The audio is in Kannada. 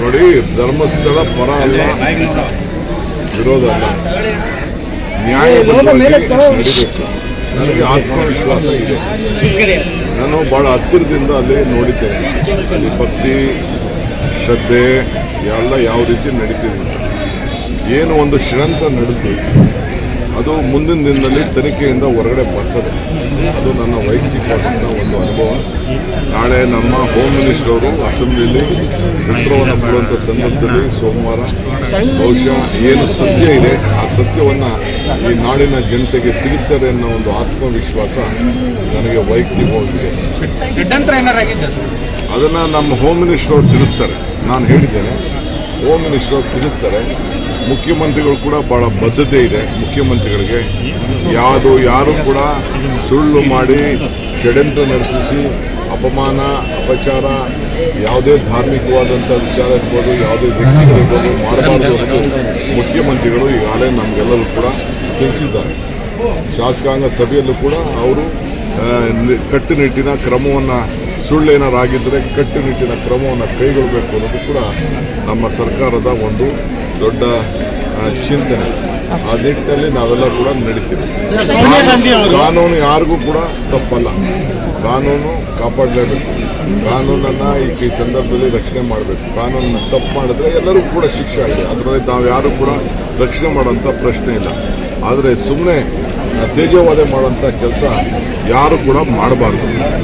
ನೋಡಿ ಧರ್ಮಸ್ಥಳ ಪರ ಅಲ್ಲ. ವಿರೋಧ ಅಲ್ಲ. ನನಗೆ ಆತ್ಮವಿಶ್ವಾಸ ಇದೆ. ನಾನು ಬಹಳ ಹತ್ತಿರದಿಂದ ಅಲ್ಲಿ ನೋಡಿದ್ದೇನೆ. ಅಲ್ಲಿ ಭಕ್ತಿ ಶ್ರದ್ಧೆ ಎಲ್ಲ ಯಾವ ರೀತಿ ನಡೀತಿದೆ. ಏನು ಒಂದು ಷಡ್ಯಂತ್ರ ನಡೆದು ಅದು ಮುಂದಿನ ದಿನದಲ್ಲಿ ತನಿಖೆಯಿಂದ ಹೊರಗಡೆ ಬರ್ತದೆ. ಅದು ನನ್ನ ವೈಯಕ್ತಿಕವಾದಂಥ ಒಂದು ಅನುಭವ. ನಮ್ಮ ಹೋಮ್ ಮಿನಿಸ್ಟರ್ ಅವರು ಅಸೆಂಬ್ಲಿಯಲ್ಲಿ ಉತ್ತರವನ್ನು ಕೊಡುವಂಥ ಸಂದರ್ಭದಲ್ಲಿ ಸೋಮವಾರ ಬಹುಶಃ ಏನು ಸತ್ಯ ಇದೆ ಆ ಸತ್ಯವನ್ನು ಈ ನಾಡಿನ ಜನತೆಗೆ ತಿಳಿಸ್ತಾರೆ ಅನ್ನೋ ಒಂದು ಆತ್ಮವಿಶ್ವಾಸ ನನಗೆ ವೈಯಕ್ತಿಕವಾಗಿದೆ. ಅದನ್ನ ನಮ್ಮ ಹೋಮ್ ಮಿನಿಸ್ಟರ್ ಅವರು ತಿಳಿಸ್ತಾರೆ. ನಾನು ಹೇಳಿದ್ದೇನೆ ಹೋಮ್ ಮಿನಿಸ್ಟರ್ ಅವರು ತಿಳಿಸ್ತಾರೆ. ಮುಖ್ಯಮಂತ್ರಿಗಳು ಕೂಡ ಬಹಳ ಬದ್ಧತೆ ಇದೆ. ಮುಖ್ಯಮಂತ್ರಿಗಳಿಗೆ ಯಾವುದು ಯಾರು ಕೂಡ ಸುಳ್ಳು ಮಾಡಿ ಷಡ್ಯಂತ್ರ ನಡೆಸಿಸಿ ಅಪಮಾನ, ಅಪಚಾರ, ಯಾವುದೇ ಧಾರ್ಮಿಕವಾದಂಥ ವಿಚಾರ ಇರ್ಬೋದು, ಯಾವುದೇ ವ್ಯಕ್ತಿಗಳಿರ್ಬೋದು ಮಾಡಬಾರದು ಅಂತ ಮುಖ್ಯಮಂತ್ರಿಗಳು ಈಗಾಗಲೇ ನಮಗೆಲ್ಲರೂ ಕೂಡ ತಿಳಿಸಿದ್ದಾರೆ. ಶಾಸಕಾಂಗ ಸಭೆಯಲ್ಲೂ ಕೂಡ ಅವರು ಕಟ್ಟುನಿಟ್ಟಿನ ಕ್ರಮವನ್ನು ಸುಳ್ಳೇನಾರಾಗಿದ್ದರೆ ಕಟ್ಟುನಿಟ್ಟಿನ ಕ್ರಮವನ್ನು ಕೈಗೊಳ್ಳಬೇಕು ಅನ್ನೋದು ಕೂಡ ನಮ್ಮ ಸರ್ಕಾರದ ಒಂದು ದೊಡ್ಡ ಚಿಂತನೆ ಆ ನಿಟ್ಟಿನಲ್ಲಿ ನಾವೆಲ್ಲ ಕೂಡ ನಡೀತೀವಿ. ಕಾನೂನು ಯಾರಿಗೂ ಕೂಡ ತಪ್ಪಲ್ಲ. ಕಾನೂನು ಕಾಪಾಡಲೇಬೇಕು. ಕಾನೂನನ್ನು ಈ ಸಂದರ್ಭದಲ್ಲಿ ರಕ್ಷಣೆ ಮಾಡಬೇಕು. ಕಾನೂನನ್ನು ತಪ್ಪು ಮಾಡಿದ್ರೆ ಎಲ್ಲರಿಗೂ ಕೂಡ ಶಿಕ್ಷೆ ಆಗಿದೆ. ಅದರಲ್ಲಿ ನಾವು ಯಾರು ಕೂಡ ರಕ್ಷಣೆ ಮಾಡೋಂಥ ಪ್ರಶ್ನೆ ಇಲ್ಲ. ಆದರೆ ಸುಮ್ಮನೆ ತೇಜೋವಾದೆ ಮಾಡೋಂಥ ಕೆಲಸ ಯಾರು ಕೂಡ ಮಾಡಬಾರ್ದು.